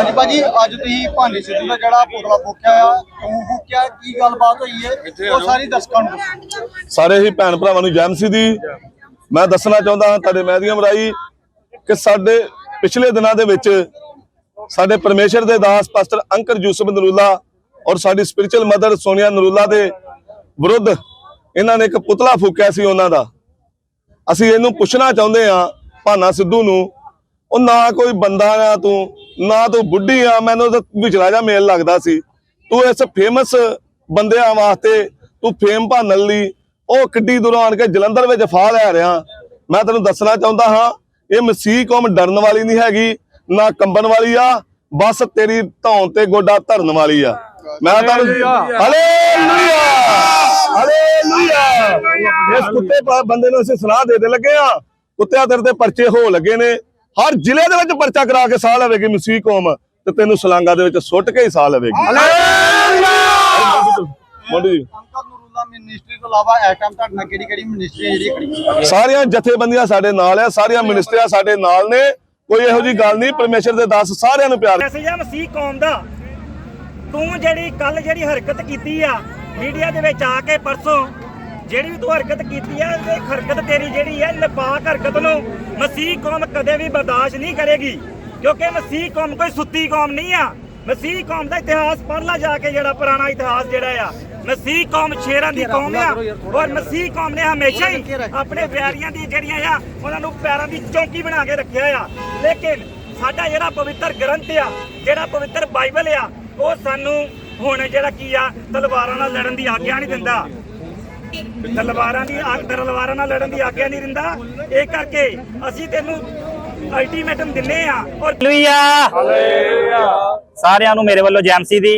ਹਾਂਜੀ ਭਾਜੀ ਅੱਜ ਤੁਸੀਂ ਭਾਂਡੇ ਸਿੱਧੂ ਦਾ ਜਿਹੜਾ ਪੁਤਲਾ ਫੂਕਿਆ ਆ ਕਿਉਂ ਫੂਕਿਆ ਕੀ ਗੱਲਬਾਤ ਹੋਈ ਹੈ ਉਹ ਸਾਰੀ ਦਰਸ਼ਕਾਂ ਨੂੰ ਦੱਸੋ। ਸਾਰੇ ਹੀ ਭੈਣ ਭਰਾਵਾਂ ਨੂੰ ਜੈਮਸੀ ਦੀ। ਮੈਂ ਦੱਸਣਾ ਚਾਹੁੰਦਾ ਹਾਂ ਤੁਹਾਡੇ ਮਾਧਿਅਮ ਰਾਹੀਂ ਕਿ ਸਾਡੇ ਪਿਛਲੇ ਦਿਨਾਂ ਦੇ ਵਿੱਚ ਸਾਡੇ ਪਰਮੇਸ਼ਰ ਦੇ ਦਾਸ ਪਾਸਟਰ ਅੰਕਰ ਯੂਸਫ ਨਰੂਲਾ ਔਰ ਸਾਡੀ ਸਪਿਰਚੁਅਲ ਮਦਰ ਸੋਨੀਆ ਨਰੂਲਾ ਦੇ ਵਿਰੁੱਧ ਇਹਨਾਂ ਨੇ ਇੱਕ ਪੁਤਲਾ ਫੂਕਿਆ ਸੀ ਉਹਨਾਂ ਦਾ। ਅਸੀਂ ਇਹਨੂੰ ਪੁੱਛਣਾ ਚਾਹੁੰਦੇ ਆ ਭਾਨਾ ਸਿੱਧੂ ਨੂੰ ਉਹ ਨਾ ਕੋਈ ਬੰਦਾ ਆ ਤੂੰ ਨਾ ਤੂੰ ਬੁੱਢੀ ਆ ਮੈਨੂੰ ਤਾਂ ਵਿਚਲਾ ਜਾ ਮੇਲ ਲੱਗਦਾ ਸੀ। ਤੂੰ ਇਸ ਫੇਮਸ ਬੰਦਿਆਂ ਵਾਸਤੇ ਤੂੰ ਫੇਮ ਭਾਨਣ ਲਈ ਉਹ ਕਿੱਡੀ ਦੂਰੋਂ ਆਣ ਕੇ ਜਲੰਧਰ ਵਿੱਚ ਫਾਹ ਲੈ ਰਿਹਾ। ਮੈਂ ਤੈਨੂੰ ਦੱਸਣਾ ਚਾਹੁੰਦਾ ਹਾਂ ਇਹ ਮਸੀਹ ਕੌਮ ਡਰਨ ਵਾਲੀ ਨਹੀਂ ਹੈਗੀ ਨਾ ਕੰਬਣ ਵਾਲੀ ਆ ਬਸ ਤੇਰੀ ਧੌਣ ਤੇ ਗੋਡਾ ਧਰਨ ਵਾਲੀ ਆ। ਮੈਂ ਤੁਹਾਨੂੰ ਹਾਲੇਲੂਇਆ ਹਾਲੇਲੂਇਆ ਇਸ ਕੁੱਤੇ ਬੰਦੇ ਨੂੰ ਅਸੀਂ ਸਲਾਹ ਦੇ ਦੇ ਲੱਗੇ ਆ ਕੁੱਤਿਆਂ ਤੇਰੇ ਤੇ ਪਰਚੇ ਹੋ ਲੱਗੇ ਨੇ। ਹਰ ਜ਼ਿਲ੍ਹੇ ਦੇ ਵਿੱਚ ਪਰਚਾ ਕਰਾ ਕੇ ਸਾਹ ਲਵੇਗੀ ਮਸੀਹ ਕੌਮ ਤੇ ਤੈਨੂੰ ਸਲਾਂਗਾ ਦੇ ਵਿੱਚ ਸੁੱਟ ਕੇ ਹੀ ਸਾਹ ਲਵੇਗੀ। ਮੋਢੀ ਜੀ। ਅੰਕਲ ਨੂਰੁੱਲਾ ਮਿਨਿਸਟਰੀ ਤੋਂ ਇਲਾਵਾ ਇਸ ਟਾਈਮ ਤੁਹਾਡੇ ਨਾਲ ਕਿਹੜੀ ਕਿਹੜੀ ਮਿਨਿਸਟਰੀ ਹੈ ਜਿਹੜੀ ਖੜੀ ਸਾਰੀਆਂ ਜਥੇਬੰਦੀਆਂ ਸਾਡੇ ਨਾਲ ਆ ਸਾਰੀਆਂ ਮਿਨਿਸਟਰੀਆਂ ਸਾਡੇ ਨਾਲ ਨੇ। ਕੋਈ ਇਹੋ ਜੀ ਗੱਲ ਨਹੀਂ ਪਰਮੇਸ਼ਰ ਦੇ ਦਾਸ ਸਾਰਿਆਂ ਨੂੰ ਪਿਆਰ। ਮੈਸੇਜ ਆ ਮਸੀਹ ਕੌਮ ਦਾ। ਤੂੰ ਜਿਹੜੀ ਕੱਲ ਜਿਹੜੀ ਹਰਕਤ ਕੀਤੀ ਆ ਮੀਡੀਆ ਦੇ ਵਿੱਚ ਆ ਕੇ ਪਰਸੋਂ ਜਿਹੜੀ ਵੀ ਤੂੰ ਹਰਕਤ ਕੀਤੀ ਆ ਇਹ ਹਰਕਤ ਤੇਰੀ ਜਿਹੜੀ ਹੈ ਨਪਾਕ ਹਰਕਤ ਨੂੰ ਮਸੀਹ ਕੌਮ ਕਦੇ ਵੀ ਬਰਦਾਸ਼ਤ ਨਹੀਂ ਕਰੇਗੀ। ਕਿਉਂਕਿ ਮਸੀਹ ਕੌਮ ਕੋਈ ਸੁੱਤੀ ਕੌਮ ਨਹੀਂ ਆ। ਮਸੀਹ ਕੌਮ ਦਾ ਇਤਿਹਾਸ ਪੜ੍ਹ ਲਾ ਜਾ ਕੇ ਜਿਹੜਾ ਪੁਰਾਣਾ ਇਤਿਹਾਸ ਜਿਹੜਾ ਆ। ਮਸੀਹ ਕੌਮ ਸ਼ੇਰਾਂ ਦੀ ਕੌਮ ਆ। ਔਰ ਮਸੀਹ ਕੌਮ ਨੇ ਹਮੇਸ਼ਾ ਹੀ ਆਪਣੇ ਪਿਆਰੀਆਂ ਦੀ ਜਿਹੜੀਆਂ ਆ ਉਹਨਾਂ ਨੂੰ ਪੈਰਾਂ ਦੀ ਚੌਂਕੀ ਬਣਾ ਕੇ ਰੱਖਿਆ ਆ। ਲੇਕਿਨ ਸਾਡਾ ਜਿਹੜਾ ਪਵਿੱਤਰ ਗ੍ਰੰਥ ਆ ਜਿਹੜਾ ਪਵਿੱਤਰ ਬਾਈਬਲ ਆ ਉਹ ਸਾਨੂੰ ਹੁਣ ਜਿਹੜਾ ਕੀ ਆ ਤਲਵਾਰਾਂ ਨਾਲ ਲੜਨ ਦੀ ਆਗਿਆ ਨਹੀਂ ਦਿੰਦਾ। ਤਲਵਾਰਾਂ ਦੀ ਆਗ ਤਲਵਾਰਾਂ ਨਾਲ ਲੜਨ ਦੀ ਆਗਿਆ ਨਹੀਂ ਦਿੰਦਾ। ਇਹ ਕਰਕੇ ਅਸੀਂ ਤੈਨੂੰ ਅਲਟੀਮੇਟਮ ਦਿੰਨੇ ਆ ਔਰ ਹਾਲੇਲੂਇਆ ਸਾਰਿਆਂ ਨੂੰ ਮੇਰੇ ਵੱਲੋਂ ਜੈਮਸੀ ਦੀ